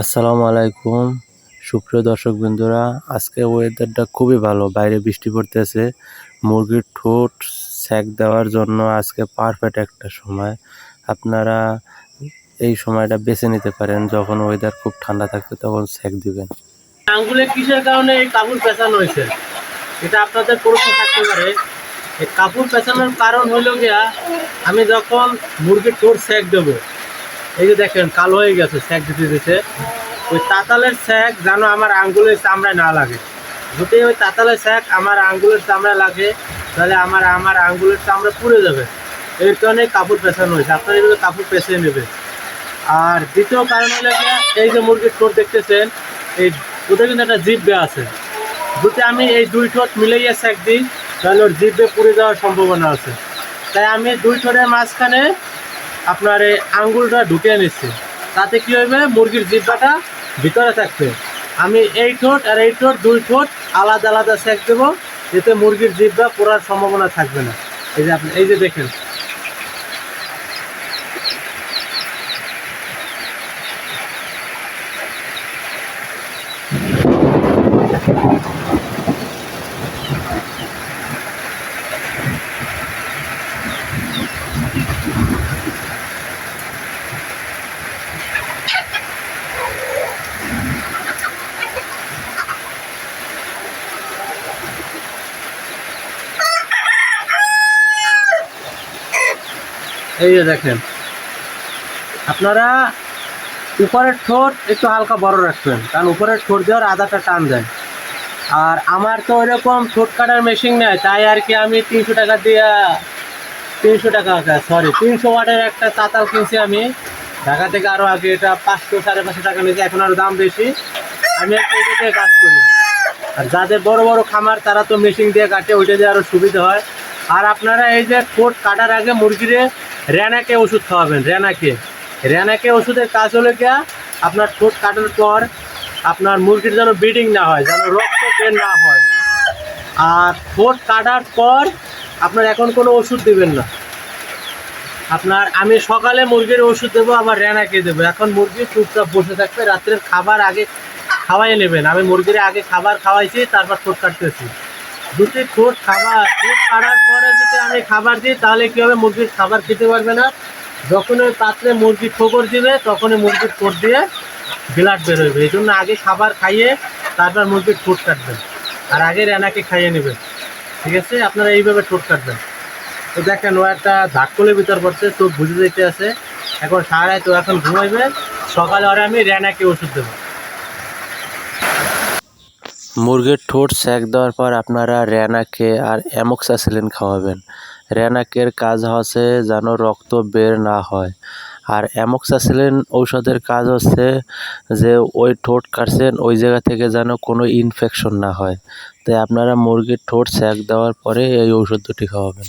আসসালামু আলাইকুম। সুপ্রিয় দর্শক বন্ধুরা আজকে ওয়েদারটা খুবই ভালো। বাইরে বৃষ্টি পড়তেছে। মুরগির ঠোঁট সেক দেওয়ার জন্য আজকে পারফেক্ট একটা সময়। আপনারা এই সময়টা বেছে নিতে পারেন। যখন ওয়েদার খুব ঠান্ডা থাকবে, তখন সেক দিবেন। আঙ্গুলে কিসের কারণে এই কাপড় পেঁচানো হয়েছে? এটা আপনাদের প্রশ্ন থাকতে পারে। এই কাপড় পেঁচানোর কারণ হলো গিয়া, আমি যখন মুরগির ঠোঁট স্যাক দেবো এই যে দেখেন, কালো হয়ে গেছে স্যাক দিতে দিতে। ওই তাতালের স্যাক যেন আমার আঙ্গুলের চামড়ায় না লাগে। যদি ওই তাতালের স্যাক আমার আঙ্গুলের চামড়া লাগে, তাহলে আমার আমার আঙ্গুলের চামড়া পুড়ে যাবে। এর কারণে কাপড় পেঁচানো হয়েছে। আপনারা এইভাবে কাপড় পেছিয়ে নেবে আর দ্বিতীয় কারণ হলো এই যে মুরগির ঠোঁট দেখতেছেন, এই ওটা কিন্তু একটা জিব্বে আছে। যদি আমি এই দুই ঠোঁট মিলাইয়া স্যাক দিই, তাহলে ওর জিব্বে পুড়ে যাওয়ার সম্ভাবনা আছে। তাই আমি দুই ঠোঁটের মাঝখানে আপনার এই আঙ্গুলটা ঢুকিয়ে নিচ্ছি। তাতে কি হবে? মুরগির জিব্বাটা ভিতরে থাকবে। আমি এই ঠোঁট আর এই ঠোঁট দুই ঠোঁট আলাদা আলাদা স্যাক দেবো, এতে মুরগির জিব্বা পড়ার সম্ভাবনা থাকবে না। এই যে আপনি, এই যে দেখেন। এই যে দেখেন। আপনারা উপরের ঠোঁট একটু হালকা বড় রাখবেন, কারণ উপরের ঠোঁট দেওয়ার আদাটা টান দেয়। আর আমার তো ওইরকম ঠোঁট কাটার মেশিন নেই, তাই আর কি আমি তিনশো টাকা দিয়ে, তিনশো টাকা সরি তিনশো ওয়াটের একটা তাতাল কিনছি আমি। ঢাকা থেকে আরও আগে এটা পাঁচশো, সাড়ে পাঁচশো টাকা নিয়েছে, এখন আরও দাম বেশি। আমি একটা দিয়ে কাজ করি। আর যাদের বড় বড় খামার, তারা তো মেশিন দিয়ে কাটে, ওইটা দিয়ে আরও সুবিধা হয়। আর আপনারা এই যে ঠোঁট কাটার আগে মুরগিরে র্যানাকে ওষুধ খাওয়াবেন র্যানাকে র্যানাকে ওষুধের কাজ হলো গিয়া আপনার ঠোঁট কাটার পর আপনার মুরগির যেন ব্লিডিং না হয়, যেন রক্ত বের না হয়। আর ঠোঁট কাটার পর আপনার এখন কোনো ওষুধ দেবেন না। আপনার আমি সকালে মুরগির ওষুধ দেবো, আবার র্যানাকে দেবো। এখন মুরগি চুপচাপ বসে থাকবে, রাত্রের খাবার আগে খাওয়াই নেবেন। আমি মুরগির আগে খাবার খাওয়াইছি, তারপর ঠোঁট কাটতেছি। যদি ঠোঁট খাবার। ঠোঁট কাটার পরে যদি আমি খাবার দিই, তাহলে কী হবে? মুরগির খাবার খেতে পারবে না। যখন ওই পাত্রে মুরগি ঠোকর দিবে, তখনই মুরগির ঠোঁট দিয়ে ব্লাড বেরোবে এই জন্য আগে খাবার খাইয়ে, তারপর মুরগির ঠোঁট কাটবেন। আর আগে রেনাকে খাইয়ে নেবেন। ঠিক আছে? আপনারা এইভাবে ঠোঁট কাটবেন। তো দেখেন, ও একটা ধাক্কলের ভিতর পড়ছে, চোখ বুঝে যেতে আছে এখন সারায় তো এখন ঘুমাইবে। সকালে ওরা আমি রেনাকে ওষুধ দেবো। মুরগির ঠোঁট সেক দেওয়ার পর আপনারা র্যানাকে আর অ্যামোক্সাসিলিন খাওয়াবেন। র্যানাকের কাজ হচ্ছে যেন রক্ত বের না হয়। আর অ্যামোক্সাসিলিন ঔষধের কাজ হচ্ছে যে ওই ঠোঁট কাটছেন, ওই জায়গা থেকে যেন কোনো ইনফেকশন না হয়। তাই আপনারা মুরগির ঠোঁট সেক দেওয়ার পরে এই ঔষধ দুটি খাওয়াবেন।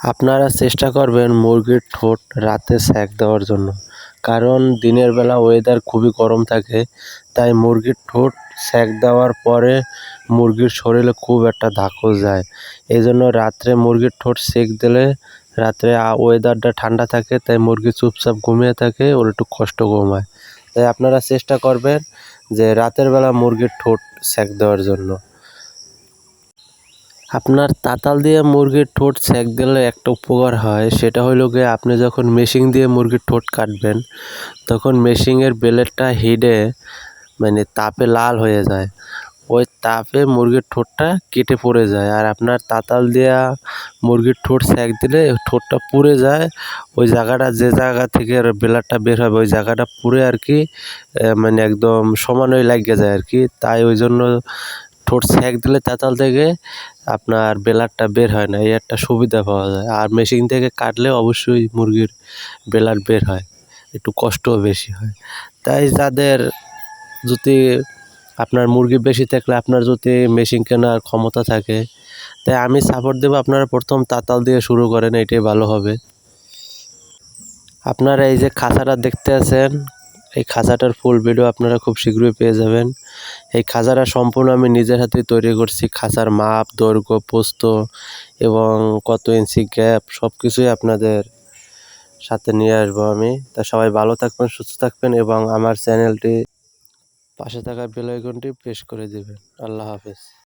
আপনারা চেষ্টা করবেন মুরগির ঠোঁট রাতে সেক দেওয়ার জন্য। কারণ দিনের বেলা ওয়েদার খুবই গরম থাকে, তাই মুরগির ঠোঁট সেক দেওয়ার পরে মুরগির শরীরে খুব একটা ধাকল যায়। এই জন্য রাত্রে মুরগির ঠোঁট সেক দিলে রাত্রে ওয়েদারটা ঠান্ডা থাকে, তাই মুরগি চুপচাপ ঘুমিয়ে থাকে, ওর একটু কষ্ট ঘুমায় তাই আপনারা চেষ্টা করবেন যে রাতের বেলা মুরগির ঠোঁট সেক দেওয়ার জন্য। আপনার তাতাল দিয়ে মুরগির ঠোঁট সেক দিলে একটা উপকার হয়। সেটা হলো গিয়ে আপনি যখন মেশিন দিয়ে মুরগির ঠোঁট কাটবেন, তখন মেশিনের ব্লেডটা হিডে মানে তাপে লাল হয়ে যায়। ওই তাপে মুরগির ঠোঁটটা কেটে পড়ে যায় আর আপনার তাতাল দেওয়া মুরগির ঠোঁট সেক দিলে ঠোঁটটা পুড়ে যায়। ওই জায়গাটা, যে জায়গা থেকে ব্লেডটা বের হবে, ওই জায়গাটা পুড়ে আর কি মানে একদম সমানই লাগিয়ে যায় আর কি। তাই ওই জন্য ঠোঁট সেক দিলে তাতাল থেকে আপনার বেলারটা বের হয় না, এই একটা সুবিধা পাওয়া যায়। আর মেশিন থেকে কাটলে অবশ্যই মুরগির বেলার বের হয়, একটু কষ্টও বেশি হয়। তাই যাদের যদি আপনার মুরগি বেশি থাকলে, আপনার যদি মেশিন কেনার ক্ষমতা থাকে, তাই আমি সাপোর্ট দেবো আপনারা প্রথম তাতাল দিয়ে শুরু করেন, এটাই ভালো হবে। আপনারা এই যে খাঁচাটা দেখতে আছেন, এই খাঁচাটার ফুল ভিডিও আপনারা খুব শীঘ্রই পেয়ে যাবেন। এই খাঁচাটা সম্পূর্ণ আমি নিজের হাতে তৈরি করছি। খাঁচার মাপ, দৈর্ঘ্য, পোস্ত এবং কত ইঞ্চি গ্যাপ সব কিছুই আপনাদের সাথে নিয়ে আসব আমি। তা সবাই ভালো থাকবেন, সুস্থ থাকবেন এবং আমার চ্যানেলটি পাশে থাকা বেলাইকনটি প্রেস করে দেবেন। আল্লাহ হাফেজ।